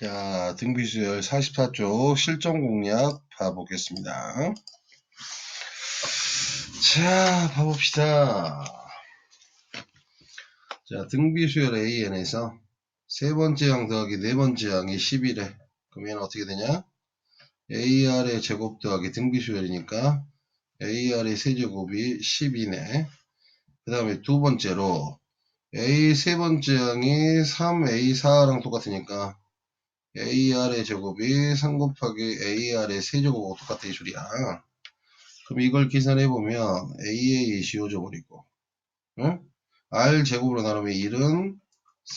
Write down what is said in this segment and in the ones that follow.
자, 등비수열 44쪽 실전 공략 봐보겠습니다. 자, 봐봅시다. 자, 등비수열 AN에서 세 번째 항 더하기 네 번째 항이 11에 그러면 어떻게 되냐? AR의 제곱 더하기 등비수열이니까 AR의 세제곱이 12네. 그 다음에 두 번째로 A 세 번째 항이 3A4랑 똑같으니까 AR의 제곱이 3 곱하기 AR의 세제곱하고 똑같아 이 소리야. 그럼 이걸 계산해보면 AA 씌워져 버리고 응? R 제곱으로 나누면 1은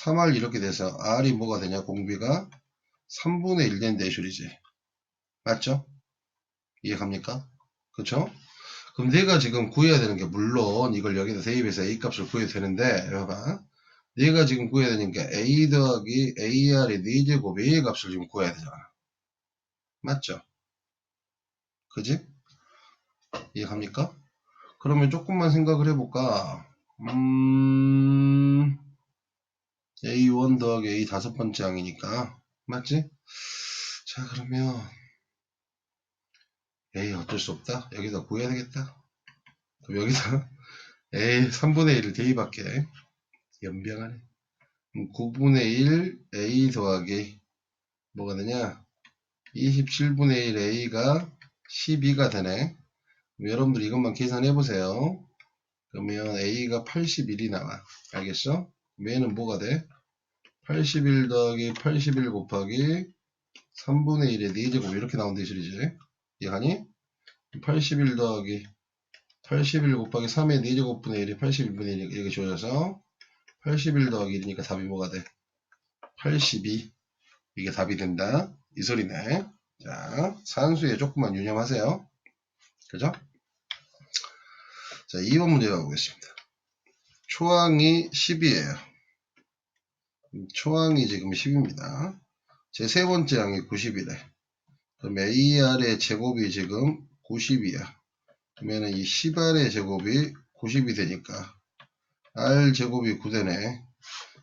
3R 이렇게 돼서 R이 뭐가 되냐 공비가 3분의 1 된다 이 소리지. 맞죠? 이해 갑니까? 그쵸? 그럼 내가 지금 구해야 되는 게 물론 이걸 여기다 대입해서 A 값을 구해도 되는데 봐봐. 내가 지금 구해야 되니까 A 더하기 AR의 4제곱 A 값을 지금 구해야 되잖아. 맞죠? 그지? 이해갑니까? 그러면 조금만 생각을 해볼까? 음, A1 더하기 A 다섯 번째 항이니까. 맞지? 자, 그러면 A 어쩔 수 없다. 여기다 구해야 되겠다. 그럼 여기다 A 3분의 1을 대입할게. 연병하네. 9분의 1 A 더하기 뭐가 되냐? 27분의 1 A가 12가 되네. 여러분들 이것만 계산해 보세요. 그러면 A가 81이 나와. 알겠어? 얘는 뭐가 돼? 81 더하기 81 곱하기 3분의 1의 4제곱 이렇게 나온 대실이지. 이해하니? 81 더하기 81 곱하기 3의 4제곱분의 1이 81분의 1 이렇게 주어져서 81 더하기 1이니까 답이 뭐가 돼? 82 이게 답이 된다. 이 소리네. 자 산수에 조금만 유념하세요. 그죠? 자 2번 문제 가보겠습니다. 초항이 10이에요. 초항이 지금 10입니다. 제 세 번째 항이 90이래. 그럼 AR의 제곱이 지금 90이야. 그러면 이 10R의 제곱이 90이 되니까 R 제곱이 9되네.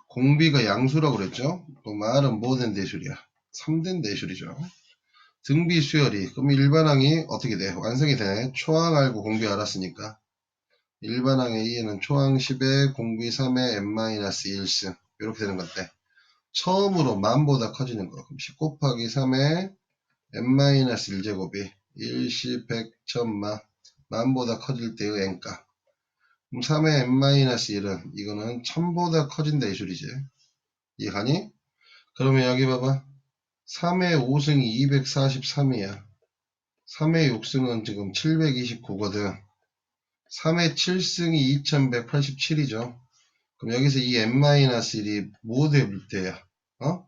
공비가 양수라고 그랬죠? 그럼 R은 뭐된 대술이야? 3된 대술이죠. 등비 수열이 그럼 일반항이 어떻게 돼? 완성이 되네. 초항 알고 공비 알았으니까 일반항 A에는 초항 10에 공비 3에 n-1승 이렇게 되는 건데 처음으로 만보다 커지는 거 그럼 10 곱하기 3에 n-1제곱이 1, 10, 100, 1000만 만보다 커질 때의 n값 그럼 3의 n-1은 이거는 1000보다 커진다 이 소리지. 이해가니? 그러면 여기 봐봐. 3의 5승이 243이야. 3의 6승은 지금 729거든. 3의 7승이 2187이죠. 그럼 여기서 이 n-1이 뭐 될 때야? 어?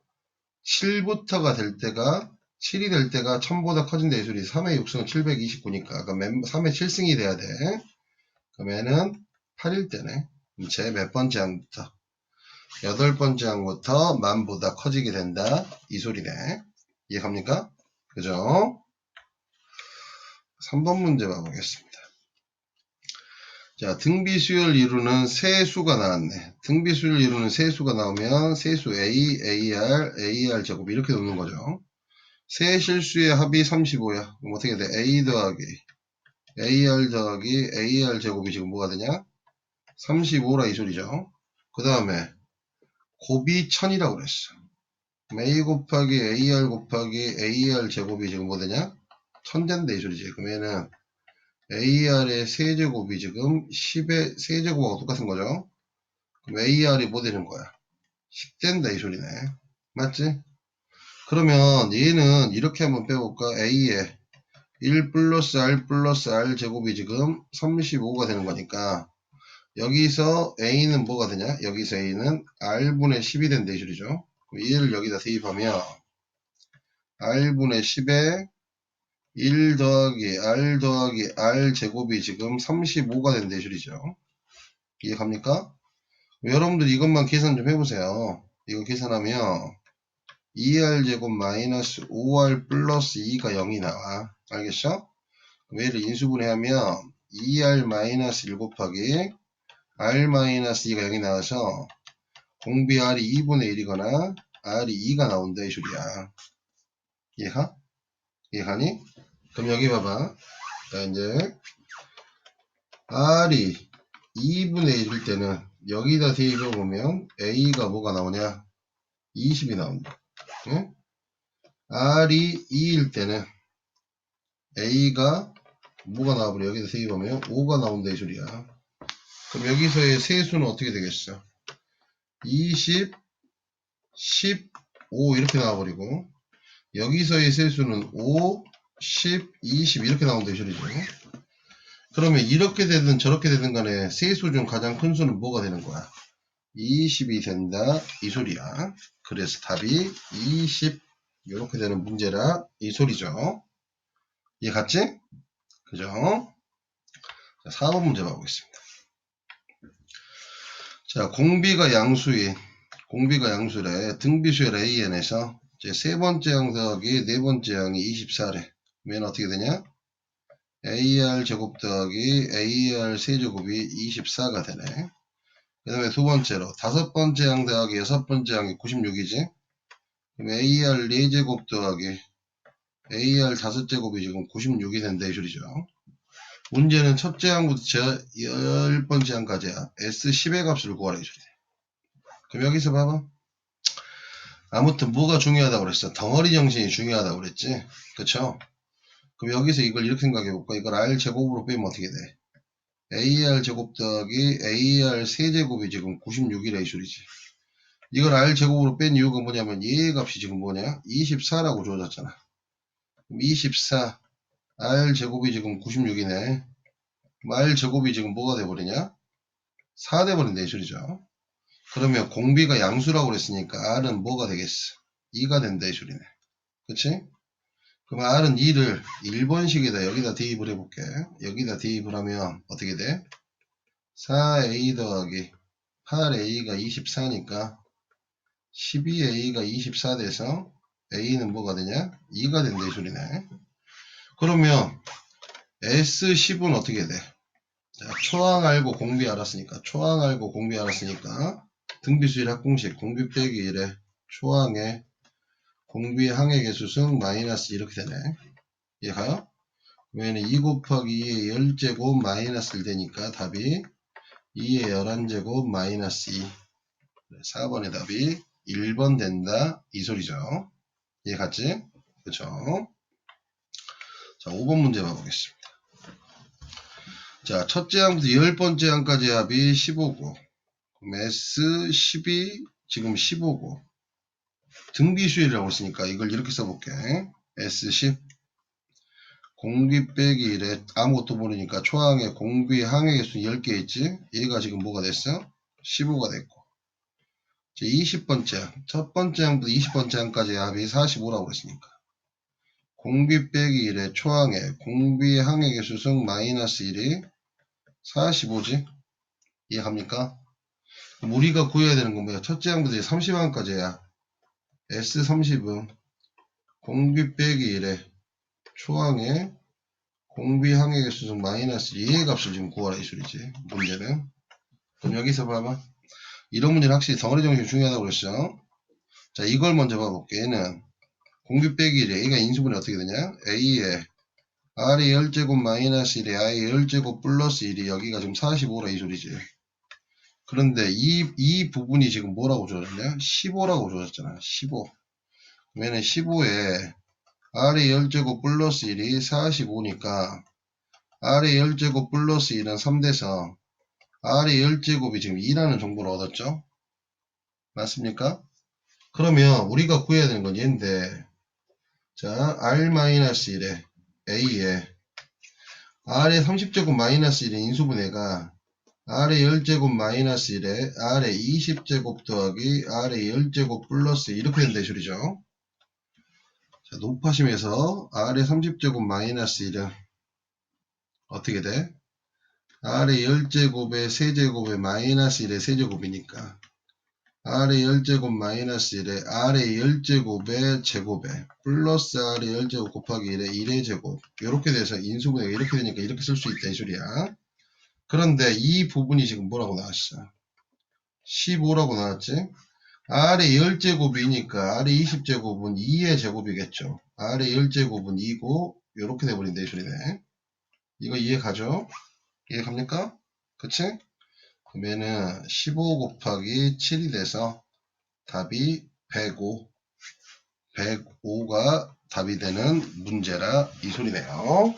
7부터가 될 때가 7이 될 때가 1000보다 커진다 이 소리. 3의 6승은 729니까. 그럼 3의 7승이 돼야 돼. 그러면은 8일 때네. 제 몇 번째 항부터? 여덟 번째 항부터 만보다 커지게 된다. 이 소리네. 이해갑니까? 그죠? 3번 문제 봐보겠습니다. 자, 등비수열 이루는 세수가 나왔네. 등비수열 이루는 세수가 나오면 세수 A, AR, AR 제곱 이렇게 놓는 거죠. 세 실수의 합이 35야. 그럼 어떻게 돼? A 더하기 AR 더하기 AR 제곱이 지금 뭐가 되냐? 35라 이 소리죠. 그 다음에 1000이라고 그랬어. A 곱하기 AR 곱하기 AR 제곱이 지금 뭐 되냐? 1000된다 이 소리지. 그러면은 AR의 세제곱이 지금 10의 세제곱하고 똑같은 거죠. 그럼 AR이 뭐 되는 거야? 10된다 이 소리네. 맞지? 그러면 얘는 이렇게 한번 빼볼까? A에 1 플러스 R 플러스 R 제곱이 지금 35가 되는 거니까 여기서 A는 뭐가 되냐? 여기서 A는 R분의 10이 된다 이 소리죠. 얘를 여기다 대입하면 R분의 10에 1 더하기 R 더하기 R 제곱이 지금 35가 된다 이 소리죠. 이해 갑니까? 여러분들 이것만 계산 좀 해보세요. 이거 계산하면 2R 제곱 마이너스 5R 플러스 2가 0이 나와. 알겠죠? 그럼 얘를 인수분해하면 2R 마이너스 1 곱하기 R-2가 0이 나와서 공비 R이 2분의 1이거나 R이 2가 나온다 이 소리야. 이해가? 이해하니? 그럼 여기 봐봐. 자, 이제 R이 2분의 1일 때는 여기다 대입해 보면 A가 뭐가 나오냐? 20이 나온다. 응? R이 2일 때는 A가 뭐가 나와버려? 여기다 대입하면 5가 나온다 이 소리야. 그럼 여기서의 세수는 어떻게 되겠어? 20, 15 이렇게 나와버리고 여기서의 세수는 5, 10, 20 이렇게 나온다 이 소리죠. 그러면 이렇게 되든 저렇게 되든 간에 세수 중 가장 큰 수는 뭐가 되는 거야? 20이 된다 이 소리야. 그래서 답이 20 이렇게 되는 문제라 이 소리죠. 이해 갔지? 그죠? 자, 4번 문제 봐보겠습니다. 자, 공비가 양수인 공비가 양수래 등비수열 AN에서 이제 세 번째 양 더하기 네 번째 양이 24래. 그러면 어떻게 되냐? AR 제곱 더하기 AR 세제곱이 24가 되네. 그 다음에 두 번째로 다섯 번째 양 더하기 여섯 번째 양이 96이지. 그럼 AR 4제곱 더하기 AR 다섯 제곱이 지금 96이 된다 이 소리죠. 문제는 첫째 항부터 제열 번째 항까지야. S10의 값을 구하라 이 소리네. 그럼 여기서 봐봐. 아무튼 뭐가 중요하다고 그랬어? 덩어리 정신이 중요하다고 그랬지? 그쵸? 그럼 여기서 이걸 이렇게 생각해 볼까? 이걸 R 제곱으로 빼면 어떻게 돼? AR 제곱 더하기 AR 세제곱이 지금 96이라 이 소리지. 이걸 R 제곱으로 뺀 이유가 뭐냐면 얘의 값이 지금 뭐냐? 24라고 주어졌잖아. 그럼 24 R 제곱이 지금 96이네. R 제곱이 지금 뭐가 돼버리냐? 4 돼버린다 이 소리죠. 그러면 공비가 양수라고 그랬으니까 R은 뭐가 되겠어? 2가 된다 이 소리네. 그치? 그럼 R은 2를 1번식에다 여기다 대입을 해볼게. 여기다 대입을 하면 어떻게 돼? 4A 더하기 8A가 24니까 12A가 24 돼서 A는 뭐가 되냐? 2가 된다 이 소리네. 그러면 S10은 어떻게 돼? 자, 초항 알고 공비 알았으니까 초항 알고 공비 알았으니까 등비수일 합공식 공비 빼기 1에 초항에 공비 항의 개수승 마이너스 이렇게 되네. 이해가요? 왜냐면 2 곱하기 2의 10제곱 마이너스 1 되니까 답이 2의 11제곱 마이너스 2 4번의 답이 1번 된다 이 소리죠. 이해 갔지? 그쵸? 자 5번 문제 봐보겠습니다. 자 첫째 항부터 열 번째 항까지 합이 15고 그럼 S12 지금 15고 등비수열이라고 했으니까 이걸 이렇게 써볼게. S10 공비 빼기 1에 아무것도 모르니까 초항에 공비 항의 개수 10개 있지? 얘가 지금 뭐가 됐어? 15가 됐고 자, 20번째 첫 번째 항부터 20번째 항까지 합이 45라고 그랬으니까 공비 빼기 1에 초항에 공비 항의 개수 승 마이너스 1이 45지? 이해갑니까? 그럼 우리가 구해야 되는 건 뭐야? 첫째 항부터 30항까지야. S30은 공비 빼기 1에 초항에 공비 항의 개수승 마이너스 2의 값을 지금 구하라 이 소리지. 문제는. 그럼 여기서 봐봐. 이런 문제는 확실히 덩어리 정신이 중요하다고 그랬죠. 자, 이걸 먼저 봐볼게. 얘는 공비 빼기 1에 A가 인수분해 어떻게 되냐? A에 R이 10제곱 마이너스 1에 I의 10제곱 플러스 1이 여기가 지금 45라 이 소리지. 그런데 이, 이 부분이 지금 뭐라고 주어졌냐? 15라고 주어졌잖아. 15. 그러면 15에 R의 10제곱 플러스 1이 45니까 R의 10제곱 플러스 1은 3돼서 R의 10제곱이 지금 2라는 정보를 얻었죠? 맞습니까? 그러면 우리가 구해야 되는 건 얘인데 자 R-1에 A에 R의 30제곱 마이너스 1의 인수분해가 R의 10제곱 마이너스 1에 R의 20제곱 더하기 R의 10제곱 플러스 이렇게 이 소리죠. 자, 높아심에서 R의 30제곱 마이너스 1은 어떻게 돼? R의 10제곱의 세제곱의 마이너스 1의 세제곱이니까 R의 10제곱 마이너스 1에 R의 10제곱의 제곱에 플러스 R의 10제곱 곱하기 1의 1의 제곱 이렇게 돼서 인수분해가 이렇게 되니까 이렇게 쓸 수 있다 이 소리야. 그런데 이 부분이 지금 뭐라고 나왔어? 15라고 나왔지? R의 10제곱이니까 R의 20제곱은 2의 제곱이겠죠. R의 10제곱은 2고 이렇게 돼버린다 이 소리네. 이거 이해 가죠? 이해 갑니까? 그치? 그러면은 15 곱하기 7이 돼서 답이 105 105가 답이 되는 문제라 이 소리네요.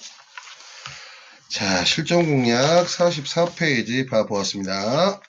자, 실전 공략 44페이지 봐보았습니다.